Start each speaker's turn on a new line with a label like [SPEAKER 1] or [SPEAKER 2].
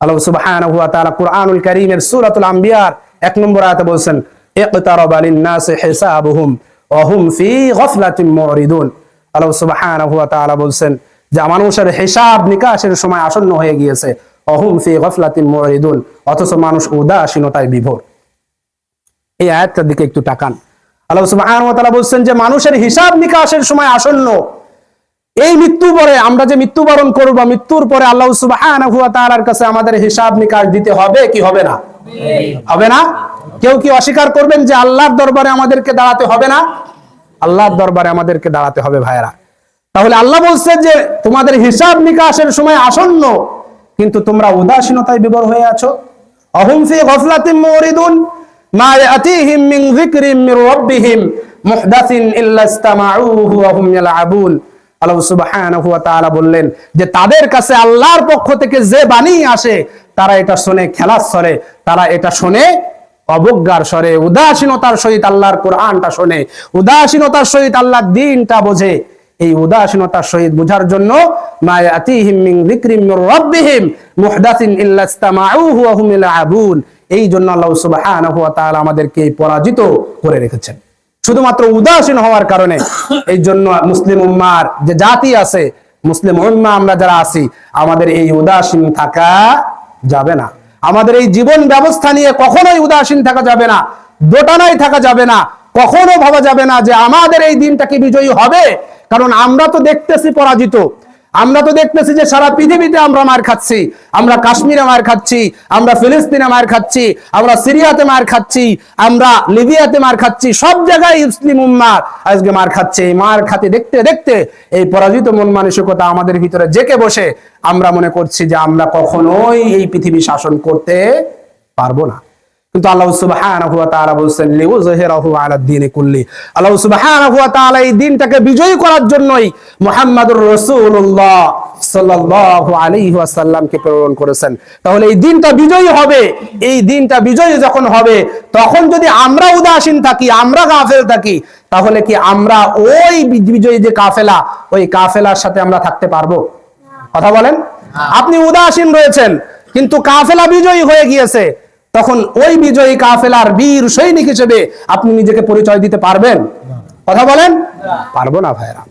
[SPEAKER 1] আল্লাহ সুবহানাহু ওয়া তাআলা কুরআনুল কারীমের সূরাতুল আম্বিয়ার এক নম্বর আয়াতে বলছেন, ইকতারাবা লিন-নাসি হিসাবুহুম ওয়া হুম ফি গাফলাতিন মুরিদুন। আল্লাহ সুবহানাহু ওয়া তাআলা বলছেন, যে মানুষের হিসাব নিকাশের সময় আসন্ন হয়ে গিয়েছে অহুম ফি গফলাতিন মুরিদুন। অথচ মানুষ উদাসীনতায় বিভোর। এই আয়াতটার দিকে একটু তাকান। আল্লাহ সুবহানাহু ওয়া তাআলা বলছেন যে, মানুষের হিসাব নিকাশের সময় আসন্ন এই মৃত্যু পরে আমরা যে মৃত্যুবরণ করব, মৃত্যুর পরে আল্লাহ তাআলার কাছে আমাদের হিসাব নিকাশ দিতে হবে কি হবে না? হবে না? কেউ কি অস্বীকার করবেন যে আল্লাহর দরবারে আমাদেরকে দাঁড়াতে হবে না? আল্লাহর দরবারে আমাদেরকে দাঁড়াতে হবে ভাইরা তাহলে আল্লাহ বলছে যে তোমাদের হিসাব নিকাশের সময় আসন্ন, কিন্তু তোমরা উদাসীনতায় বিবর হয়ে আছো। অহুম ফি গফলাতিন মুরিদুন মা বললেন যে তাদের কাছে আল্লাহর পক্ষ থেকে যে বাণী আসে, তারা এটা শুনে খেলার স্বরে তারা এটা শুনে অবজ্ঞার স্বরে, উদাসীনতার সহিত আল্লাহর কোরআনটা শোনে, উদাসীনতার সহিত আল্লাহর দিনটা বোঝে। এই উদাসীনতার সহিত বোঝার জন্য এই জন্য আল্লাহ আমাদেরকে পরাজিত করে রেখেছেন। শুধুমাত্র উদাসীন হওয়ার কারণে এই জন্য মুসলিম উম্মার যে জাতি আছে, মুসলিম উম্মা আমরা যারা আছি, আমাদের এই উদাসীন থাকা যাবে না। আমাদের এই জীবন ব্যবস্থা নিয়ে কখনোই উদাসীন থাকা যাবে না দোটানায় থাকা যাবে না, কখনো ভাবা যাবে না যে আমাদের এই দিনটা কি বিজয়ী হবে? কারণ আমরা তো দেখতেছি পরাজিত। আমরা তো দেখতেছি যে সারা পৃথিবীতে আমরা মার খাচ্ছি, আমরা কাশ্মীরে মার খাচ্ছি, আমরা ফিলিস্তিনে মার খাচ্ছি, আমরা সিরিয়াতে মার খাচ্ছি, আমরা লিবিয়াতে মার খাচ্ছি, সব জায়গায় মুসলিম উম্মার আজকে মার খাচ্ছে, এই মার খাতে দেখতে দেখতে এই পরাজিত মন মানসিকতা আমাদের ভিতরে জেকে বসে আমরা মনে করছি যে আমরা কখনোই এই পৃথিবী শাসন করতে পারব না। কিন্তু আল্লাহ সুবহানাহু ওয়া তাআলা বলেন লিউযহিরাহু আলা দ্বীনি কুল্লি। আল্লাহ সুবহানাহু ওয়া তাআলা এই দিনটাকে বিজয়ী করার জন্যই মুহাম্মাদুর রাসূলুল্লাহ সাল্লাল্লাহু আলাইহি ওয়াসাল্লামকে প্রেরণ করেছেন। তাহলে এই দিনটা বিজয়ী হবে। এই দিনটা বিজয়ী যখন হবে তখন যদি আমরা উদাসীন থাকি আমরা গাফেল থাকি তাহলে কি আমরা ওই বিজয়ী যে কাফেলা ওই কাফেলার সাথে আমরা থাকতে পারব? কথা বলেন? আপনি উদাসীন রয়েছেন কিন্তু কাফেলা বিজয়ী হয়ে গিয়েছে। তখন ওই বিজয়ী কাফেলার বীর সৈনিক হিসেবে আপনি নিজেকে পরিচয় দিতে পারবেন। কথা বলেন? পারব না ভাইরা।